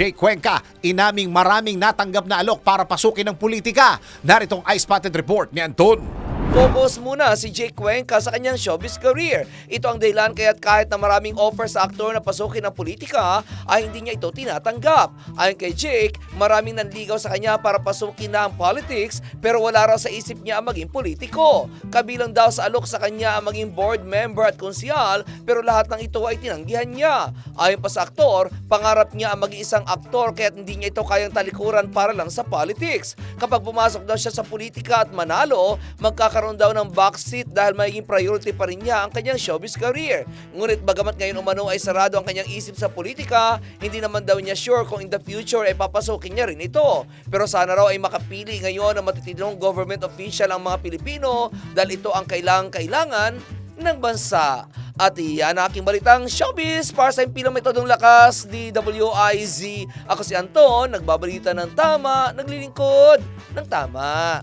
Jay Cuenca, inaming maraming natanggap na alok para pasukin ng politika. Naritong Ice Spotted Report ni Anton. Focus muna si Jake Cuenca sa kanyang showbiz career. Ito ang dahilan kaya't kahit na maraming offer sa aktor na pasukin ng politika, ay hindi niya ito tinatanggap. Ayon kay Jake, maraming nanligaw sa kanya para pasukin na ang politics pero wala raw sa isip niya ang maging politiko. Kabilang daw sa alok sa kanya ang maging board member at konsyal pero lahat ng ito ay tinanggihan niya. Ayon pa sa aktor, pangarap niya ang maging isang aktor kaya't hindi niya ito kayang talikuran para lang sa politics. Kapag pumasok daw siya sa politika at manalo, magkakaroon daw ng backseat dahil magiging priority pa rin niya ang kanyang showbiz career. Ngunit bagamat ngayon umano ay sarado ang kanyang isip sa politika, hindi naman daw niya sure kung in the future ay papasukin niya rin ito. Pero sana raw ay makapili ngayon ng matitinong government official ang mga Pilipino dahil ito ang kailangan-kailangan ng bansa. At iyan ang aking balitang showbiz para sa impilang metodong lakas, DWIZ. Ako si Anton, nagbabalita ng tama, naglilingkod ng tama.